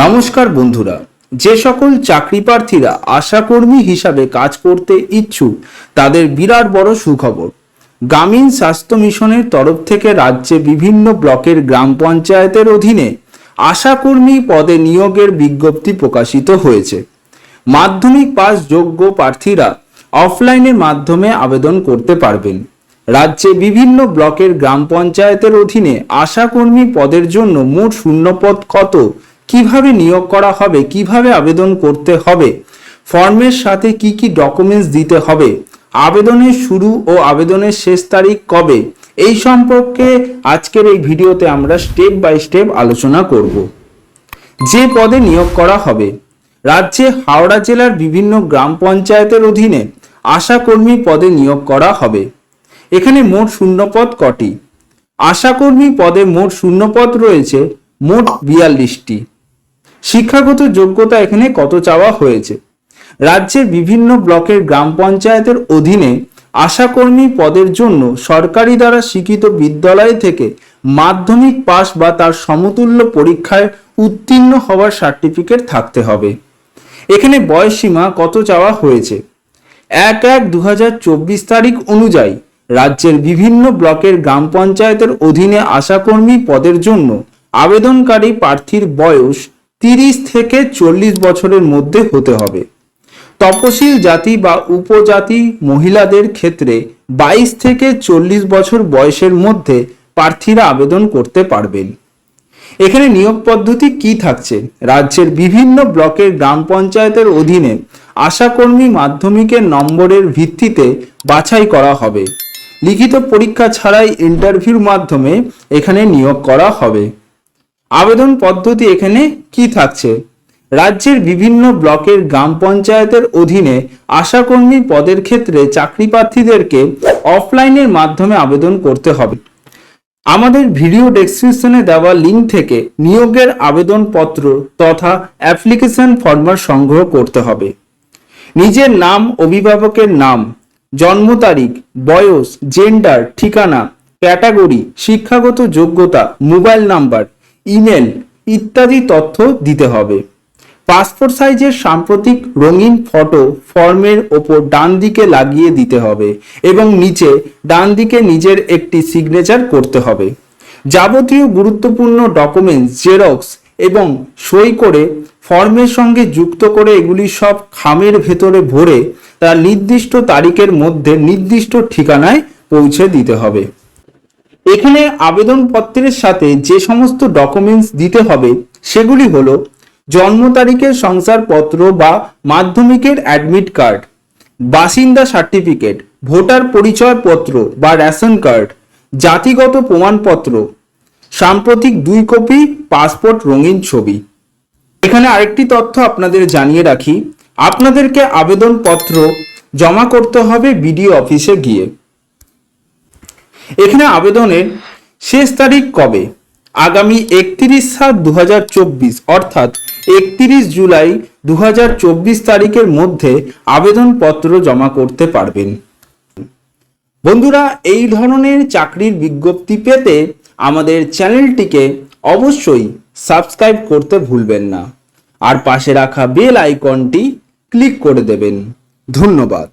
নমস্কার বন্ধুরা, যে সকল চাকরি প্রার্থীরা আশাকর্মী হিসাবে কাজ করতে ইচ্ছুক, তাদের বিরাট বড় সুখবর। গ্রামীণ স্বাস্থ্য মিশনের তরফ থেকে রাজ্যে বিভিন্ন ব্লকের গ্রাম পঞ্চায়েতের অধীনে আশাকর্মী পদে নিয়োগের বিজ্ঞপ্তি প্রকাশিত হয়েছে। মাধ্যমিক পাস যোগ্য প্রার্থীরা অফলাইনের মাধ্যমে আবেদন করতে পারবেন। রাজ্যে বিভিন্ন ব্লকের গ্রাম পঞ্চায়েতের অধীনে আশাকর্মী পদের জন্য মোট শূন্যপদ কত কীভাবে নিয়োগ করা হবে, কীভাবে আবেদন করতে হবে, ফর্মের সাথে কি কি ডকুমেন্টস দিতে হবে, আবেদনের শুরু ও আবেদনের শেষ তারিখ কবে, এই সম্পর্কে আজকের এই ভিডিওতে আমরা স্টেপ বাই স্টেপ আলোচনা করব। যে পদে নিয়োগ করা হবে, রাজ্যে হাওড়া জেলার বিভিন্ন গ্রাম পঞ্চায়েতের অধীনে আশাকর্মী পদে নিয়োগ করা হবে। এখানে মোট শূন্যপদ কটি? আশাকর্মী পদে মোট শূন্যপদ রয়েছে মোট বিয়াল্লিশটি। শিক্ষাগত যোগ্যতা এখানে কত চাওয়া হয়েছে? রাজ্যের বিভিন্ন ব্লকের গ্রাম পঞ্চায়েতের অধীনে আশাকর্মী পদের জন্য সরকারি দ্বারা স্বীকৃত বিদ্যালয় থেকে মাধ্যমিক পাস বা তার সমতুল্য পরীক্ষায় উত্তীর্ণ হওয়ার সার্টিফিকেট থাকতে হবে। এখানে বয়স সীমা কত চাওয়া হয়েছে? এক এক দু তারিখ অনুযায়ী রাজ্যের বিভিন্ন ব্লকের গ্রাম পঞ্চায়েতের অধীনে আশাকর্মী পদের জন্য আবেদনকারী প্রার্থীর বয়স তিরিশ থেকে চল্লিশ বছরের মধ্যে হতে হবে। তপশিল জাতি বা উপজাতি মহিলাদের ক্ষেত্রে বাইশ থেকে চল্লিশ বছর বয়সের মধ্যে প্রার্থীরা আবেদন করতে পারবেন। এখানে নিয়োগ পদ্ধতি কি থাকছে? রাজ্যের বিভিন্ন ব্লকের গ্রাম পঞ্চায়েতের অধীনে আশাকর্মী মাধ্যমিকের নম্বরের ভিত্তিতে বাছাই করা হবে। লিখিত পরীক্ষা ছাড়াই ইন্টারভিউর মাধ্যমে এখানে নিয়োগ করা হবে। আবেদন পদ্ধতি এখানে কি থাকছে? রাজ্যের বিভিন্ন ব্লকের গ্রাম পঞ্চায়েতের অধীনে আশাকর্মী পদের ক্ষেত্রে চাকরি প্রার্থীদেরকে অফলাইনের মাধ্যমে আবেদন করতে হবে। আমাদের ভিডিও ডেসক্রিপশনে দেওয়া লিঙ্ক থেকে নিয়োগের আবেদনপত্র তথা অ্যাপ্লিকেশন ফর্মার সংগ্রহ করতে হবে। নিজের নাম, অভিভাবকের নাম, জন্ম তারিখ, বয়স জেন্ডার ঠিকানা, ক্যাটাগরি, শিক্ষাগত যোগ্যতা, মোবাইল নাম্বার ইমেল ইত্যাদি তথ্য দিতে হবে। পাসপোর্ট সাইজের সাম্প্রতিক রঙিন ফটো ফর্মের ওপর ডান দিকে লাগিয়ে দিতে হবে এবং নিচে ডান দিকে নিজের একটি সিগনেচার করতে হবে। যাবতীয় গুরুত্বপূর্ণ ডকুমেন্টস জেরক্স এবং সই করে ফর্মের সঙ্গে যুক্ত করে এগুলি সব খামের ভেতরে ভরে তার নির্দিষ্ট তারিখের মধ্যে নির্দিষ্ট ঠিকানায় পৌঁছে দিতে হবে। এখানে আবেদনপত্রের সাথে যে সমস্ত ডকুমেন্টস দিতে হবে, সেগুলি হলো জন্ম তারিখের শংসাপত্র বা মাধ্যমিকের অ্যাডমিট কার্ড বাসিন্দা সার্টিফিকেট ভোটার পরিচয়পত্র বা রেশন কার্ড জাতিগত প্রমাণপত্র, সাম্প্রতিক দুই কপি পাসপোর্ট রঙিন ছবি। এখানে আরেকটি তথ্য আপনাদের জানিয়ে রাখি, আপনাদেরকে আবেদনপত্র জমা করতে হবে বিডিও অফিসে গিয়ে। এখানে আবেদনের শেষ তারিখ কবে? আগামী একত্রিশ সাত দু অর্থাৎ একত্রিশ জুলাই দু হাজার চব্বিশ তারিখের মধ্যে আবেদনপত্র জমা করতে পারবেন। বন্ধুরা, এই ধরনের চাকরির বিজ্ঞপ্তি পেতে আমাদের চ্যানেলটিকে অবশ্যই সাবস্ক্রাইব করতে ভুলবেন না। আর পাশে রাখা বেল আইকনটি ক্লিক করে দেবেন। ধন্যবাদ।